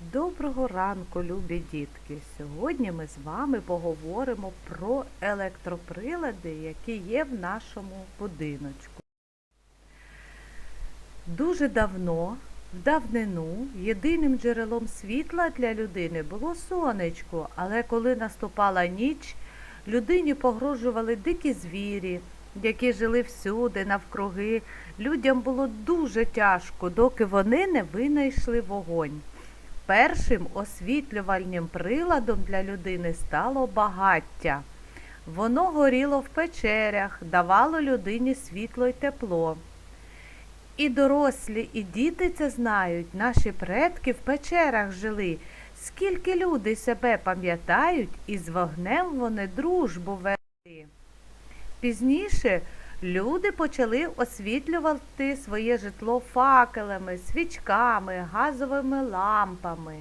Доброго ранку, любі дітки! Сьогодні ми з вами поговоримо про електроприлади, які є в нашому будиночку. Дуже давно, в давнину, єдиним джерелом світла для людини було сонечко, але коли наступала ніч, людині погрожували дикі звірі, які жили всюди, навкруги. Людям було дуже тяжко, доки вони не винайшли вогонь. Першим освітлювальним приладом для людини стало багаття. Воно горіло в печерях, давало людині світло й тепло. І дорослі, і діти це знають. Наші предки в печерах жили. Скільки люди себе пам'ятають, і з вогнем вони дружбу вели. Пізніше люди почали освітлювати своє житло факелами, свічками, газовими лампами.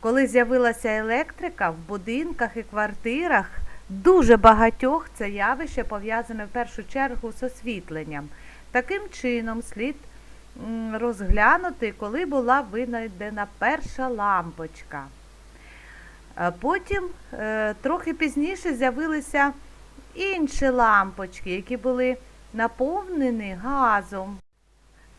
Коли з'явилася електрика в будинках і квартирах, дуже багатьох це явище пов'язане в першу чергу з освітленням. Таким чином слід розглянути, коли була винайдена перша лампочка. Е, Потім е, трохи пізніше з'явилися інші лампочки, які були наповнені газом.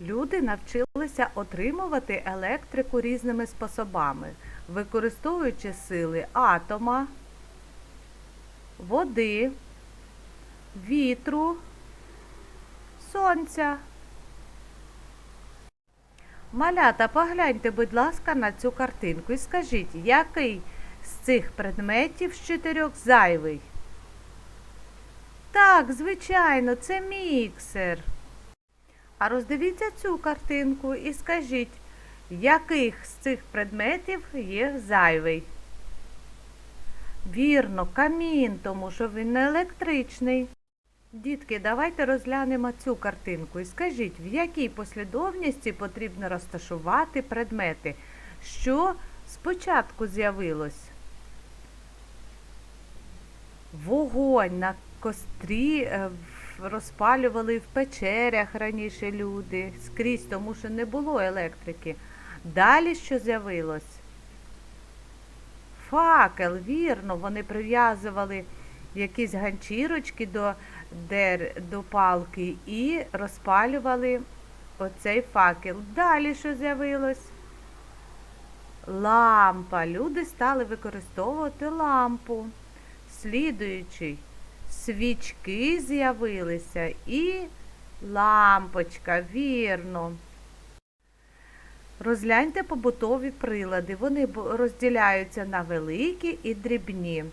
Люди навчилися отримувати електрику різними способами, використовуючи сили атома, води, вітру, сонця. Малята, погляньте, будь ласка, на цю картинку і скажіть, який з цих предметів з чотирьох зайвий? Так, звичайно, це міксер. А роздивіться цю картинку і скажіть, яких з цих предметів є зайвий? Вірно, камін, тому що він не електричний. Дітки, давайте розглянемо цю картинку і скажіть, в якій послідовності потрібно розташувати предмети, що спочатку з'явилось? Вогонь на кострі е, розпалювали в печерях раніше люди скрізь, тому що не було електрики. Далі що з'явилось? Факел, вірно, вони прив'язували якісь ганчірочки до, дер, до палки і розпалювали оцей факел. Далі що з'явилось? Лампа. Люди стали використовувати лампу. Слідуючий свічки з'явилися і лампочка, вірно. Розгляньте побутові прилади. Вони розділяються на великі і дрібні.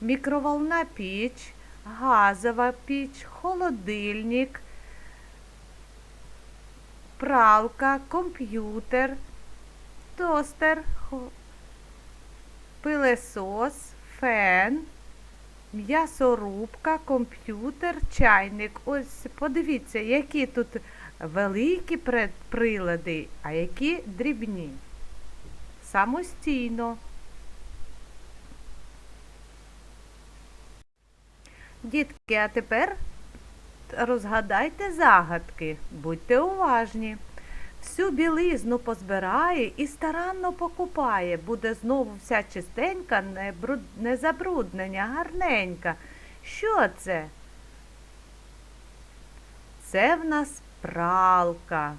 Мікроволна піч, газова піч, холодильник, пралка, комп'ютер, тостер, пилесос, фен, м'ясорубка, комп'ютер, чайник. Ось подивіться, які тут великі прилади, а які дрібні. Самостійно. Дітки, а тепер розгадайте загадки, будьте уважні. Всю білизну позбирає і старанно покупає. Буде знову вся чистенька, не, бруд... не забруднення, гарненька. Що це? Це в нас пралка.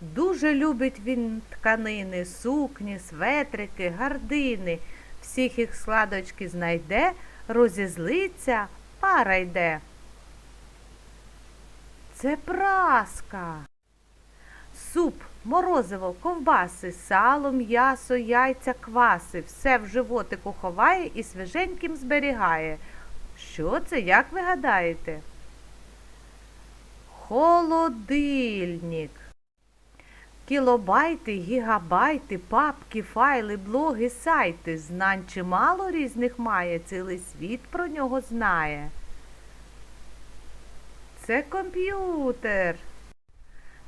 Дуже любить він тканини, сукні, светрики, гардини. Всіх їх складочки знайде, розізлиться, пара йде. Це праска. Суп, морозиво, ковбаси, сало, м'ясо, яйця, кваси. Все в животику ховає і свіженьким зберігає. Що це, як ви гадаєте? Холодильник. Кілобайти, гігабайти, папки, файли, блоги, сайти. Знань чимало різних має, цілий світ про нього знає. Це комп'ютер.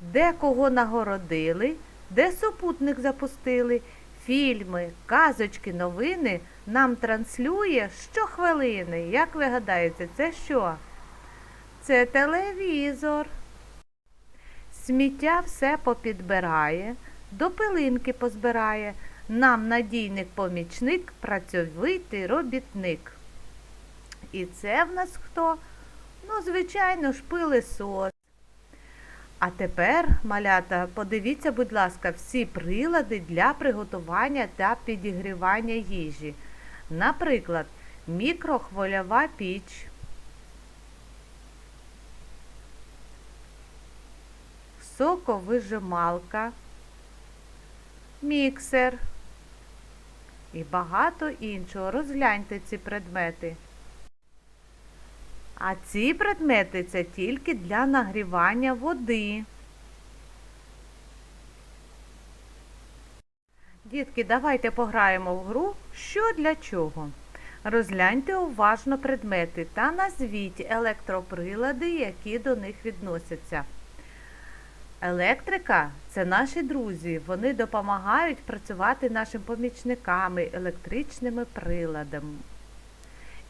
Де кого нагородили, де супутник запустили, фільми, казочки, новини нам транслює щохвилини. Як ви гадаєте, це що? Це телевізор. Сміття все попідбирає, до пилинки позбирає. Нам надійник помічник, працьовитий робітник. І це в нас хто? Ну, звичайно ж, пилисос. А тепер, малята, подивіться, будь ласка, всі прилади для приготування та підігрівання їжі. Наприклад, мікрохвильова піч, соковижималка, міксер і багато іншого. Розгляньте ці предмети. А ці предмети це тільки для нагрівання води. Дітки, давайте пограємо в гру що для чого. Розгляньте уважно предмети та назвіть електроприлади, які до них відносяться. Електрика це наші друзі. Вони допомагають працювати нашим помічниками, електричними приладами.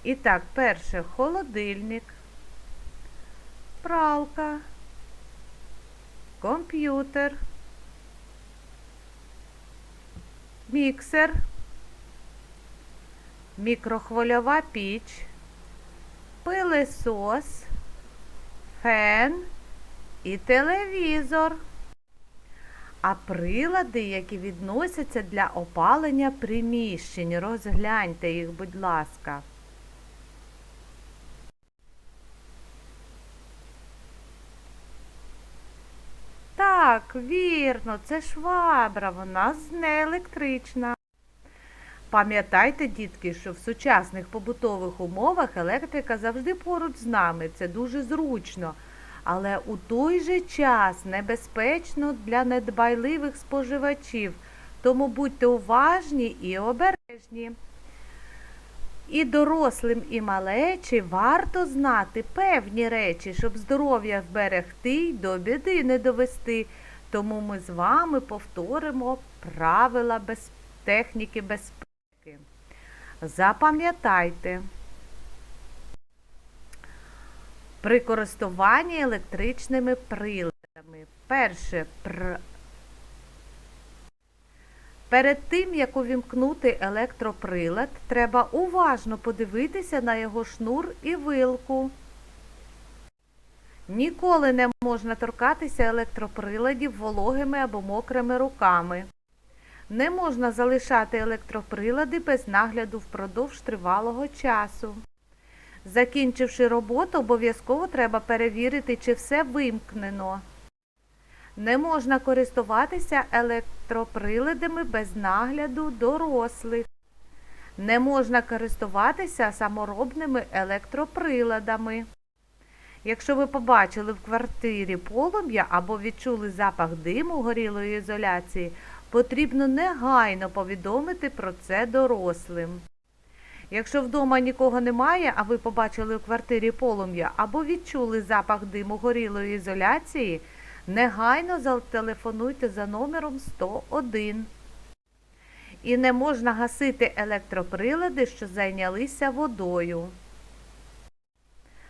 І так, перше холодильник, пралка, комп'ютер, міксер, мікрохвильова піч, пилесос, фен і телевізор. А прилади, які відносяться для опалення приміщень, розгляньте їх, будь ласка. Так, вірно, це швабра, вона не електрична. Пам'ятайте, дітки, що в сучасних побутових умовах електрика завжди поруч з нами. Це дуже зручно. Але у той же час небезпечно для недбайливих споживачів. Тому будьте уважні і обережні. І дорослим, і малечі варто знати певні речі, щоб здоров'я вберегти й до біди не довести. Тому ми з вами повторимо правила без... техніки безпеки. Запам'ятайте, при користуванні електричними приладами. Перше, пр... Перед тим, як увімкнути електроприлад, треба уважно подивитися на його шнур і вилку. Ніколи не можна торкатися електроприладів вологими або мокрими руками. Не можна залишати електроприлади без нагляду впродовж тривалого часу. Закінчивши роботу, обов'язково треба перевірити, чи все вимкнено. Не можна користуватися електроприладами без нагляду дорослих. Не можна користуватися саморобними електроприладами. Якщо ви побачили в квартирі полум'я або відчули запах диму горілої ізоляції, потрібно негайно повідомити про це дорослим. Якщо вдома нікого немає, а ви побачили в квартирі полум'я або відчули запах диму горілої ізоляції, негайно зателефонуйте за номером 101. І не можна гасити електроприлади, що зайнялися водою.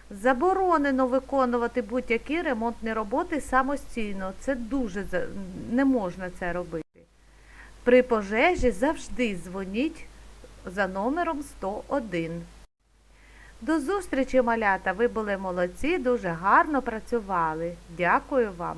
Заборонено виконувати будь-які ремонтні роботи самостійно. Це дуже не можна це робити. При пожежі завжди дзвоніть за номером 101. До зустрічі, малята! Ви були молодці, дуже гарно працювали. Дякую вам!